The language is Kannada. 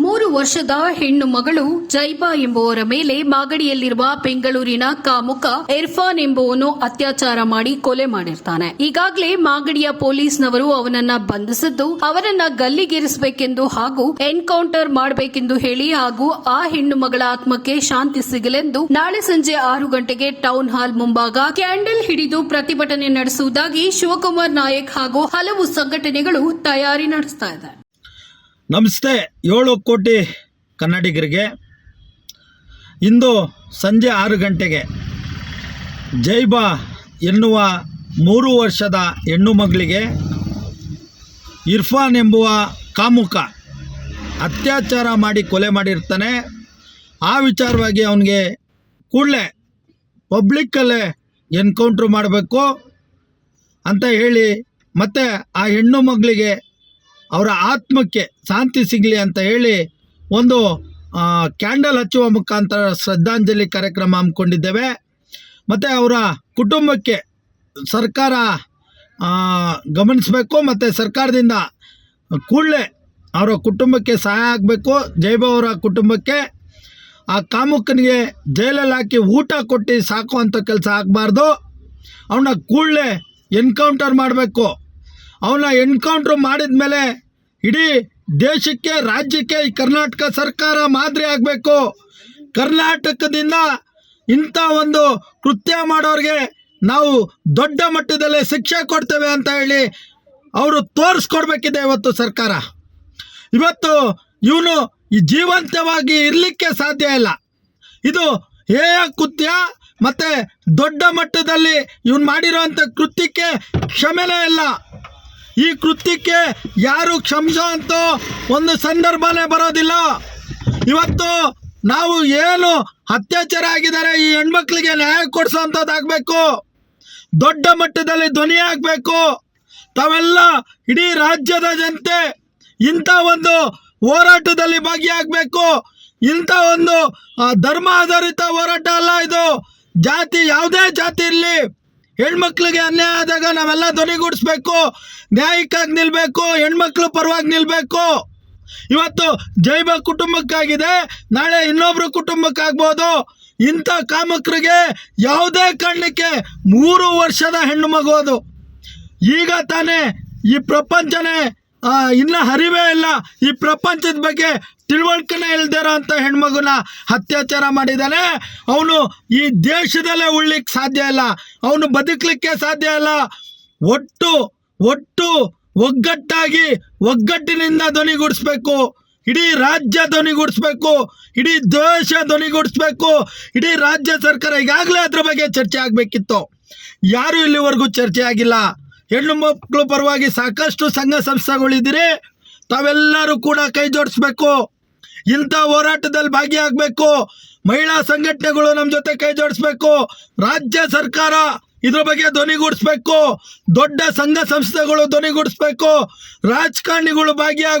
ಮೂರು ವರ್ಷದ ಹೆಣ್ಣು ಮಗಳು ಜೈಬಾ ಎಂಬುವರ ಮೇಲೆ ಮಾಗಡಿಯಲ್ಲಿರುವ ಬೆಂಗಳೂರಿನ ಕಾಮುಕ ಇರ್ಫಾನ್ ಎಂಬುವನು ಅತ್ಯಾಚಾರ ಮಾಡಿ ಕೊಲೆ ಮಾಡಿರ್ತಾನೆ. ಈಗಾಗಲೇ ಮಾಗಡಿಯ ಪೊಲೀಸ್ನವರು ಅವನನ್ನ ಬಂಧಿಸಿದ್ದು ಅವನನ್ನ ಗಲ್ಲಿಗೇರಿಸಬೇಕೆಂದು ಹಾಗೂ ಎನ್ಕೌಂಟರ್ ಮಾಡಬೇಕೆಂದು ಹೇಳಿ ಹಾಗೂ ಆ ಹೆಣ್ಣು ಮಗಳ ಆತ್ಮಕ್ಕೆ ಶಾಂತಿ ಸಿಗಲೆಂದು ನಾಳೆ ಸಂಜೆ ಆರು ಗಂಟೆಗೆ ಟೌನ್ ಹಾಲ್ ಮುಂಭಾಗ ಕ್ಯಾಂಡಲ್ ಹಿಡಿದು ಪ್ರತಿಭಟನೆ ನಡೆಸುವುದಾಗಿ ಶಿವಕುಮಾರ್ ನಾಯಕ್ ಹಾಗೂ ಹಲವು ಸಂಘಟನೆಗಳು ತಯಾರಿ ನಡೆಸ್ತಾ ಇದೆ ನಮಸ್ತೆ, ಏಳು ಕೋಟಿ ಕನ್ನಡಿಗರಿಗೆ. ಇಂದು ಸಂಜೆ ಆರು ಗಂಟೆಗೆ ಜೈಬಾ ಎನ್ನುವ ಮೂರು ವರ್ಷದ ಹೆಣ್ಣು ಮಗಳಿಗೆ ಇರ್ಫಾನ್ ಎಂಬುವ ಕಾಮುಕ ಅತ್ಯಾಚಾರ ಮಾಡಿ ಕೊಲೆ ಮಾಡಿರ್ತಾನೆ. ಆ ವಿಚಾರವಾಗಿ ಅವನಿಗೆ ಕೂಡಲೇ ಪಬ್ಲಿಕ್ಕಲ್ಲೇ ಎನ್ಕೌಂಟ್ರ್ ಮಾಡಬೇಕು ಅಂತ ಹೇಳಿ ಮತ್ತು ಆ ಹೆಣ್ಣು ಮಗಳಿಗೆ ಅವರ ಆತ್ಮಕ್ಕೆ ಶಾಂತಿ ಸಿಗಲಿ ಅಂತ ಹೇಳಿ ಒಂದು ಕ್ಯಾಂಡಲ್ ಹಚ್ಚುವ ಮುಖಾಂತರ ಶ್ರದ್ಧಾಂಜಲಿ ಕಾರ್ಯಕ್ರಮ ಹಮ್ಮಿಕೊಂಡಿದ್ದೇವೆ. ಮತ್ತು ಅವರ ಕುಟುಂಬಕ್ಕೆ ಸರ್ಕಾರ ಗಮನಿಸಬೇಕು, ಮತ್ತು ಸರ್ಕಾರದಿಂದ ಕೂಡಲೇ ಅವರ ಕುಟುಂಬಕ್ಕೆ ಸಹಾಯ ಆಗಬೇಕು. ಜೈಬಾ ಅವರ ಕುಟುಂಬಕ್ಕೆ ಆ ಕಾಮುಕನಿಗೆ ಜೈಲಲ್ಲಿ ಹಾಕಿ ಊಟ ಕೊಟ್ಟು ಸಾಕುವಂಥ ಕೆಲಸ ಆಗಬಾರ್ದು. ಅವನ್ನ ಕೂಡಲೇ ಎನ್ಕೌಂಟರ್ ಮಾಡಬೇಕು. ಅವನ್ನ ಎನ್ಕೌಂಟ್ರ್ ಮಾಡಿದ ಮೇಲೆ ಇಡೀ ದೇಶಕ್ಕೆ, ರಾಜ್ಯಕ್ಕೆ ಈ ಕರ್ನಾಟಕ ಸರ್ಕಾರ ಮಾದರಿ ಆಗಬೇಕು. ಕರ್ನಾಟಕದಿಂದ ಇಂಥ ಒಂದು ಕೃತ್ಯ ಮಾಡೋರಿಗೆ ನಾವು ದೊಡ್ಡ ಮಟ್ಟದಲ್ಲಿ ಶಿಕ್ಷೆ ಕೊಡ್ತೇವೆ ಅಂತ ಹೇಳಿ ಅವರು ತೋರಿಸ್ಕೊಡ್ಬೇಕಿದೆ ಇವತ್ತು ಸರ್ಕಾರ. ಇವತ್ತು ಇವನು ಈ ಜೀವಂತವಾಗಿ ಇರಲಿಕ್ಕೆ ಸಾಧ್ಯ ಇಲ್ಲ. ಇದು ಹೇಯ ಕೃತ್ಯ ಮತ್ತು ದೊಡ್ಡ ಮಟ್ಟದಲ್ಲಿ ಇವನು ಮಾಡಿರೋವಂಥ ಕೃತ್ಯಕ್ಕೆ ಕ್ಷಮೆನೇ ಇಲ್ಲ. ಈ ಕೃತ್ಯಕ್ಕೆ ಯಾರು ಕ್ಷಮಿಸೋ ಅಂತ ಒಂದು ಸಂದರ್ಭನೇ ಬರೋದಿಲ್ಲ. ಇವತ್ತು ನಾವು ಏನು ಅತ್ಯಾಚಾರ ಆಗಿದ್ದಾರೆ ಈ ಹೆಣ್ಮಕ್ಳಿಗೆ ನ್ಯಾಯ ಕೊಡಿಸೋಂಥದ್ದಾಗಬೇಕು. ದೊಡ್ಡ ಮಟ್ಟದಲ್ಲಿ ಧ್ವನಿ ಆಗಬೇಕು ತಾವೆಲ್ಲ ಇಡೀ ರಾಜ್ಯದ ಜನತೆ ಇಂಥ ಒಂದು ಹೋರಾಟದಲ್ಲಿ ಭಾಗಿಯಾಗಬೇಕು. ಇಂಥ ಒಂದು ಧರ್ಮ ಆಧಾರಿತ ಹೋರಾಟ ಅಲ್ಲ ಇದು. ಜಾತಿ ಯಾವುದೇ ಜಾತಿ ಇರಲಿ. ಹೆಣ್ಮಕ್ಳಿಗೆ ಅನ್ಯಾಯ ಆದಾಗ ನಾವೆಲ್ಲ ಧ್ವನಿಗೂಡಿಸ್ಬೇಕು ನ್ಯಾಯಕ್ಕಾಗಿ ನಿಲ್ಲಬೇಕು ಹೆಣ್ಮಕ್ಳು ಪರವಾಗಿ ನಿಲ್ಲಬೇಕು ಇವತ್ತು ಜೈವ ಕುಟುಂಬಕ್ಕಾಗಿದೆ, ನಾಳೆ ಇನ್ನೊಬ್ರು ಕುಟುಂಬಕ್ಕಾಗ್ಬೋದು. ಇಂಥ ಕಾಮಕರಿಗೆ ಯಾವುದೇ ಕಾರಣಕ್ಕೆ ಮೂರು ವರ್ಷದ ಹೆಣ್ಣು ಮಗು ಅದು. ಈಗ ತಾನೇ ಈ ಪ್ರಪಂಚನೇ ಇನ್ನ ಹರಿವೇ ಇಲ್ಲ. ಈ ಪ್ರಪಂಚದ ಬಗ್ಗೆ ತಿಳುವಳಿಕೆನೇ ಇಲ್ದಿರೋ ಅಂತ ಹೆಣ್ಮಗುನ ಅತ್ಯಾಚಾರ ಮಾಡಿದ್ದಾನೆ. ಅವನು ಈ ದೇಶದಲ್ಲೇ ಉಳ್ಲಿಕ್ಕೆ ಸಾಧ್ಯ ಇಲ್ಲ. ಅವನು ಬದುಕಲಿಕ್ಕೆ ಸಾಧ್ಯ ಇಲ್ಲ. ಒಟ್ಟು ಒಟ್ಟು ಒಗ್ಗಟ್ಟಾಗಿ ಒಗ್ಗಟ್ಟಿನಿಂದ ಧ್ವನಿಗೂಡಿಸ್ಬೇಕು ಇಡೀ ರಾಜ್ಯ ಧ್ವನಿಗೂಡಿಸ್ಬೇಕು ಇಡೀ ದೇಶ ಧ್ವನಿಗೂಡಿಸ್ಬೇಕು ಇಡೀ ರಾಜ್ಯ ಸರ್ಕಾರ ಈಗಾಗಲೇ ಅದ್ರ ಬಗ್ಗೆ ಚರ್ಚೆ ಆಗಬೇಕಿತ್ತು. ಯಾರೂ ಇಲ್ಲಿವರೆಗೂ ಚರ್ಚೆ ಆಗಿಲ್ಲ. ಹೆಣ್ಣು ಮಕ್ಕಳು ಪರವಾಗಿ ಸಾಕಷ್ಟು ಸಂಘ ಸಂಸ್ಥೆಗಳಿದ್ದೀರಿ. ತಾವೆಲ್ಲರೂ ಕೂಡ ಕೈ ಜೋಡಿಸ್ಬೇಕು. ಇಂಥ ಹೋರಾಟದಲ್ಲಿ ಭಾಗಿಯಾಗಬೇಕು. ಮಹಿಳಾ ಸಂಘಟನೆಗಳು ನಮ್ಮ ಜೊತೆ ಕೈ ಜೋಡಿಸ್ಬೇಕು. ರಾಜ್ಯ ಸರ್ಕಾರ ಇದ್ರ ಬಗ್ಗೆ ಧ್ವನಿಗೂಡಿಸ್ಬೇಕು. ದೊಡ್ಡ ಸಂಘ ಸಂಸ್ಥೆಗಳು ಧ್ವನಿಗೂಡಿಸ್ಬೇಕು. ರಾಜಕಾರಣಿಗಳು ಭಾಗಿಯಾಗ